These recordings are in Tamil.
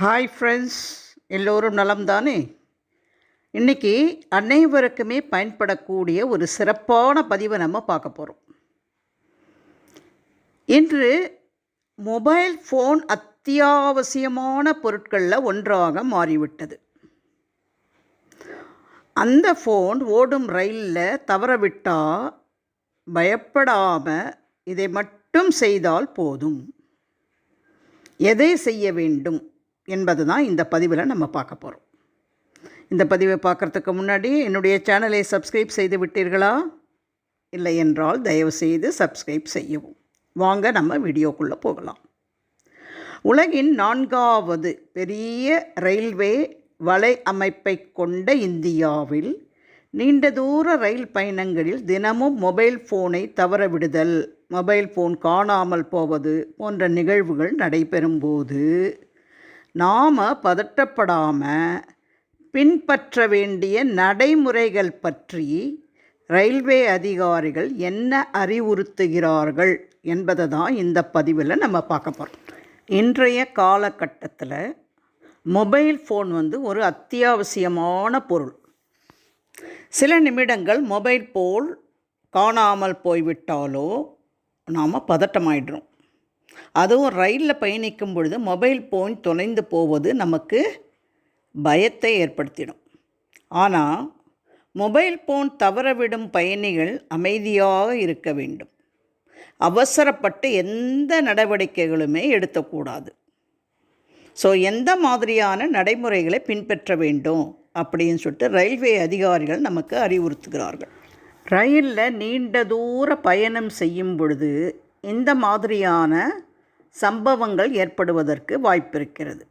ஹாய் ஃப்ரெண்ட்ஸ் எல்லோரும் நலம் தானே இன்றைக்கி அனைவருக்குமே பயன்படக்கூடிய ஒரு சிறப்பான பதிவை நம்ம பார்க்க போகிறோம் இன்று மொபைல் ஃபோன் அத்தியாவசியமான பொருட்களில் ஒன்றாக மாறிவிட்டது. அந்த ஃபோன் ஓடும் ரயிலில் தவறவிட்டால் பயப்படாமல் இதை மட்டும் செய்தால் போதும். எதை செய்ய வேண்டும்? என்பது தான் இந்த பதிவில் நம்ம பார்க்க போகிறோம் இந்த பதிவை பார்க்குறதுக்கு முன்னாடி என்னுடைய சேனலை சப்ஸ்கிரைப் செய்து விட்டீர்களா? இல்லை என்றால் தயவுசெய்து சப்ஸ்கிரைப் செய்யவும். வாங்க நம்ம வீடியோக்குள்ளே போகலாம். உலகின் நான்காவது பெரிய ரயில்வே வலை அமைப்பை கொண்ட இந்தியாவில் நீண்ட தூர ரயில் பயணங்களில் தினமும் மொபைல் ஃபோனை தவறவிடுதல் மொபைல் ஃபோன் காணாமல் போவது போன்ற நிகழ்வுகள் நடைபெறும்போது நாம் பதட்டப்படாமல் பின்பற்ற வேண்டிய நடைமுறைகள் பற்றி ரயில்வே அதிகாரிகள் என்ன அறிவுறுத்துகிறார்கள் என்பதை தான் இந்த பதிவில் நம்ம பார்க்க போகிறோம் இன்றைய காலகட்டத்தில் மொபைல் ஃபோன் வந்து ஒரு அத்தியாவசியமான பொருள். சில நிமிடங்கள் மொபைல் போல் காணாமல் போய்விட்டாலோ நாம் பதட்டமாயிடுறோம். அதுவும் ரயிலில் பயணிக்கும் பொழுது மொபைல் ஃபோன் தொலைந்து போவது நமக்கு பயத்தை ஏற்படுத்திடும். ஆனால் மொபைல் ஃபோன் தவறவிடும் பயணிகள் அமைதியாக இருக்க வேண்டும். அவசரப்பட்டு எந்த நடவடிக்கைகளுமே எடுக்கக்கூடாது. ஸோ எந்த மாதிரியான நடைமுறைகளை பின்பற்ற வேண்டும் அப்படின்னு சொல்லிட்டு ரயில்வே அதிகாரிகள் நமக்கு அறிவுறுத்துகிறார்கள். ரயிலில் நீண்ட தூர பயணம் செய்யும் பொழுது இந்த மாதிரியான சம்பவங்கள் ஏற்படுவதற்கு வாய்ப்பிருக்கிறது.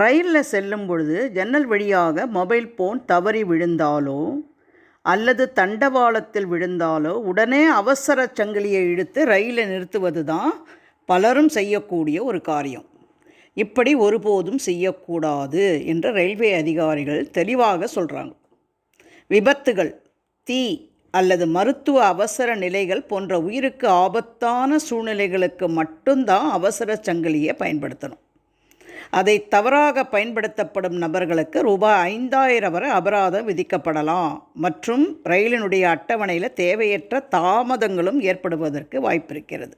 ரயிலில் செல்லும் பொழுது ஜன்னல் வழியாக மொபைல் ஃபோன் தவறி விழுந்தாலோ அல்லது தண்டவாளத்தில் விழுந்தாலோ உடனே அவசர சங்கிலியை இழுத்து ரயிலை நிறுத்துவது தான் பலரும் செய்யக்கூடிய ஒரு காரியம். இப்படி ஒருபோதும் செய்யக்கூடாது என்று ரயில்வே அதிகாரிகள் தெளிவாக சொல்கிறாங்க விபத்துகள் தீ அல்லது மருத்துவ அவசர நிலைகள் போன்ற உயிருக்கு ஆபத்தான சூழ்நிலைகளுக்கு மட்டும்தான் அவசர சங்கிலியை பயன்படுத்தணும். அதை தவறாக பயன்படுத்தப்படும் நபர்களுக்கு ரூபாய் ஐந்தாயிரம் வரை அபராதம் விதிக்கப்படலாம். மற்றும் ரயிலினுடைய அட்டவணையில் தேவையற்ற தாமதங்களும் ஏற்படுவதற்கு வாய்ப்பிருக்கிறது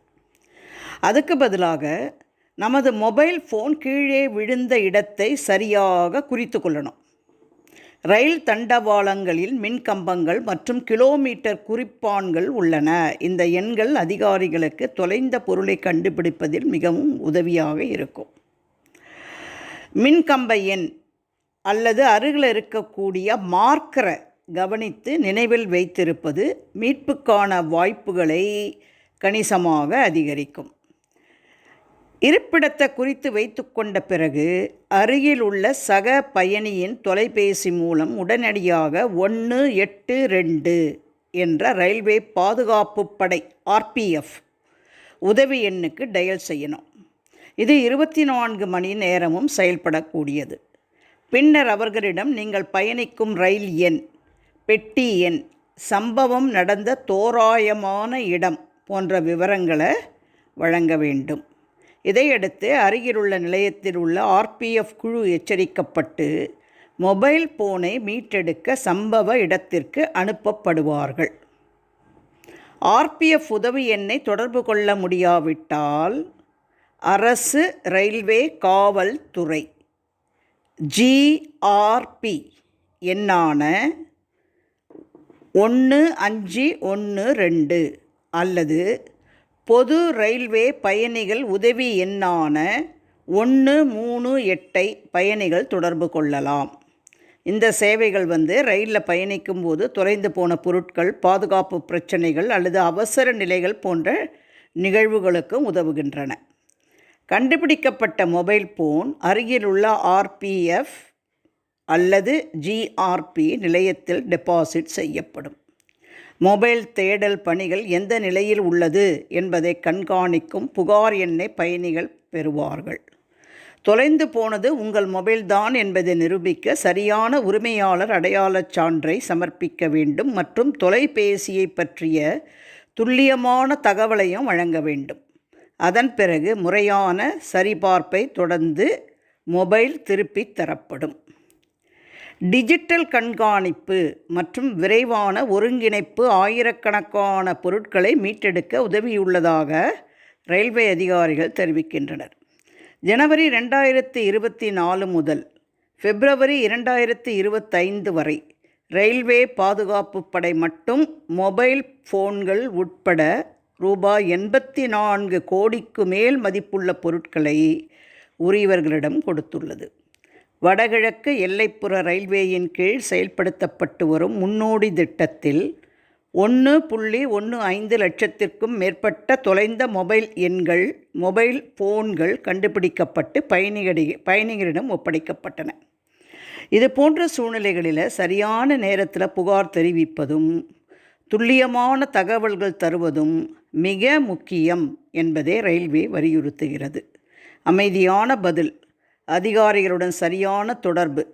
அதுக்கு பதிலாக நமது மொபைல் ஃபோன் கீழே விழுந்த இடத்தை சரியாக குறித்து கொள்ளணும். ரயில் தண்டவாளங்களில் மின்கம்பங்கள் மற்றும் கிலோமீட்டர் குறிப்பான்கள் உள்ளன. இந்த எண்கள் அதிகாரிகளுக்கு தொலைந்த பொருளை கண்டுபிடிப்பதில் மிகவும் உதவியாக இருக்கும். மின்கம்ப எண் அல்லது அருகில் இருக்கக்கூடிய மார்க்கரை கவனித்து நினைவில் வைத்திருப்பது மீட்புக்கான வாய்ப்புகளை கணிசமாக அதிகரிக்கும். இருப்பிடத்தை குறித்து வைத்து கொண்ட பிறகு அருகில் உள்ள சக பயணியின் தொலைபேசி மூலம் உடனடியாக ஒன்று எட்டு ரெண்டு என்ற ரயில்வே பாதுகாப்பு படை ஆர்பிஎஃப் உதவி எண்ணுக்கு டயல் செய்யணும். இது இருபத்தி நான்கு மணி நேரமும் செயல்படக்கூடியது. பின்னர் அவர்களிடம் நீங்கள் பயணிக்கும் ரயில் எண் பெட்டி எண் சம்பவம் நடந்த தோராயமான இடம் போன்ற விவரங்களை வழங்க வேண்டும். இதையடுத்து அருகிலுள்ள நிலையத்தில் உள்ள ஆர்பிஎஃப் குழு எச்சரிக்கப்பட்டு மொபைல் போனை மீட்டெடுக்க சம்பவ இடத்திற்கு அனுப்பப்படுவார்கள். ஆர்பிஎஃப் உதவி எண்ணை தொடர்பு கொள்ள முடியாவிட்டால் அரசு ரயில்வே காவல்துறை ஜிஆர்பி எண்ணான ஒன்று அஞ்சு ஒன்று ரெண்டு அல்லது பொது ரயில்வே பயணிகள் உதவி எண்ணான ஒன்று மூணு எட்டை பயணிகள் தொடர்பு கொள்ளலாம். இந்த சேவைகள் வந்து ரயிலில் பயணிக்கும் போது தொலைந்து போன பொருட்கள் பாதுகாப்பு பிரச்சனைகள் அல்லது அவசர நிலைகள் போன்ற நிகழ்வுகளுக்கும் உதவுகின்றன. கண்டுபிடிக்கப்பட்ட மொபைல் ஃபோன் அருகிலுள்ள ஆர்பிஎஃப் அல்லது ஜிஆர்பி நிலையத்தில் டெபாசிட் செய்யப்படும். மொபைல் தேடல் பணிகள் எந்த நிலையில் உள்ளது என்பதை கண்காணிக்கும் புகார் எண்ணை பயணிகள் பெறுவார்கள். தொலைந்து போனது உங்கள் மொபைல் தான் என்பதை நிரூபிக்க சரியான உரிமையாளர் அடையாளச் சான்றை சமர்ப்பிக்க வேண்டும் மற்றும் தொலைபேசியை பற்றிய துல்லியமான தகவலையும் வழங்க வேண்டும். அதன் பிறகு முறையான சரிபார்ப்பை தொடர்ந்து மொபைல் திருப்பித் தரப்படும். டிஜிட்டல் கண்காணிப்பு மற்றும் விரைவான ஒருங்கிணைப்பு ஆயிரக்கணக்கான பொருட்களை மீட்டெடுக்க உதவியுள்ளதாக ரயில்வே அதிகாரிகள் தெரிவிக்கின்றனர். ஜனவரி ரெண்டாயிரத்தி இருபத்தி நாலு முதல் பிப்ரவரி இரண்டாயிரத்தி இருபத்தைந்து வரை ரயில்வே பாதுகாப்பு படை மட்டும் மொபைல் ஃபோன்கள் உட்பட ரூபாய் எண்பத்தி நான்கு கோடிக்கு மேல் மதிப்புள்ள பொருட்களை உரியவர்களிடம் கொடுத்துள்ளது. வடகிழக்கு எல்லைப்புற ரயில்வேயின் கீழ் செயல்படுத்தப்பட்டு வரும் முன்னோடி திட்டத்தில் ஒன்று புள்ளி ஒன்று ஐந்து லட்சத்திற்கும் மேற்பட்ட தொலைந்த மொபைல் எண்கள் மொபைல் ஃபோன்கள் கண்டுபிடிக்கப்பட்டு பயணிகளிடையே பயணிகளிடம் ஒப்படைக்கப்பட்டன. இது போன்ற சூழ்நிலைகளில் சரியான நேரத்தில் புகார் தெரிவிப்பதும் துல்லியமான தகவல்கள் தருவதும் மிக முக்கியம் என்பதே ரயில்வே வலியுறுத்துகிறது. அமைதியான பதில். அதிகாரிகளுடன் சரியான தொடர்பு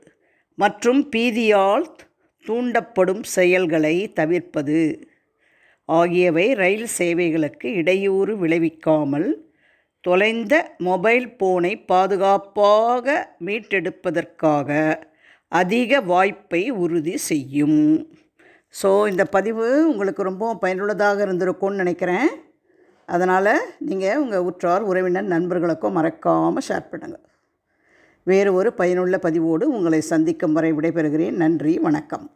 மற்றும் பீதியால் தூண்டப்படும் செயல்களை தவிர்ப்பது. ஆகியவை ரயில் சேவைகளுக்கு இடையூறு விளைவிக்காமல் தொலைந்த மொபைல் போனை பாதுகாப்பாக மீட்டெடுப்பதற்காக அதிக வாய்ப்பை உறுதி செய்யும். ஸோ இந்த பதிவு உங்களுக்கு ரொம்ப பயனுள்ளதாக இருந்திருக்கும்னு நினைக்கிறேன். அதனால் நீங்கள் உங்கள் உற்றார் உறவினர் நண்பர்களுக்கும் மறக்காமல் ஷேர் பண்ணுங்கள் வேறு ஒரு பயனுள்ள பதிவோடு உங்களை சந்திக்கும் வரை விடைபெறுகிறேன். நன்றி வணக்கம்.